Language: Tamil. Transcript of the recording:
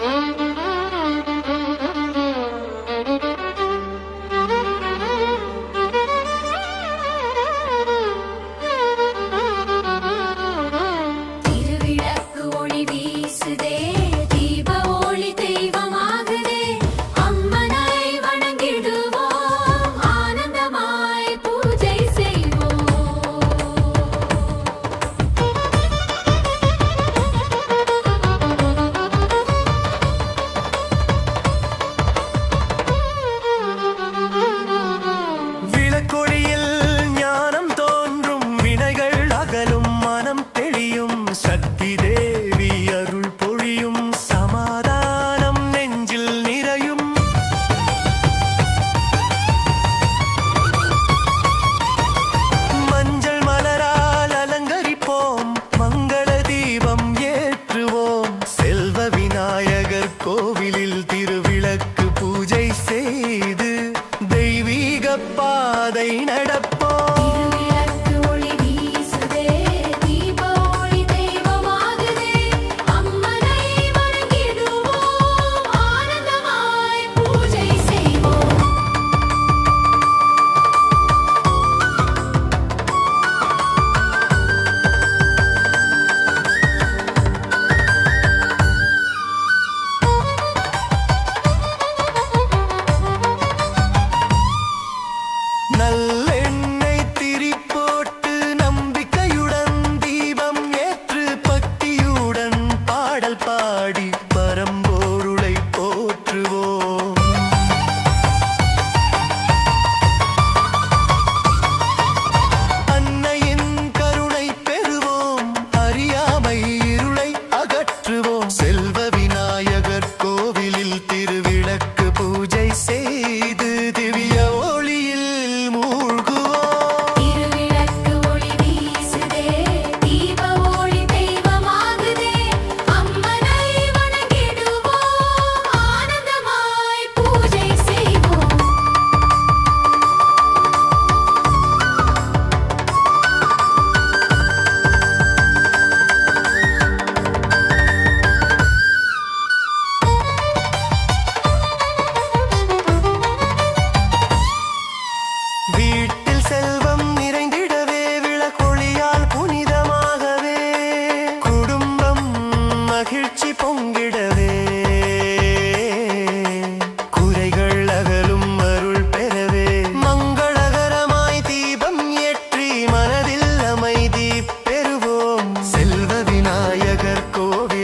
Mm-hmm. பாதை நடப்போ விளக்கு பூஜை செய்து வீட்டில் செல்வ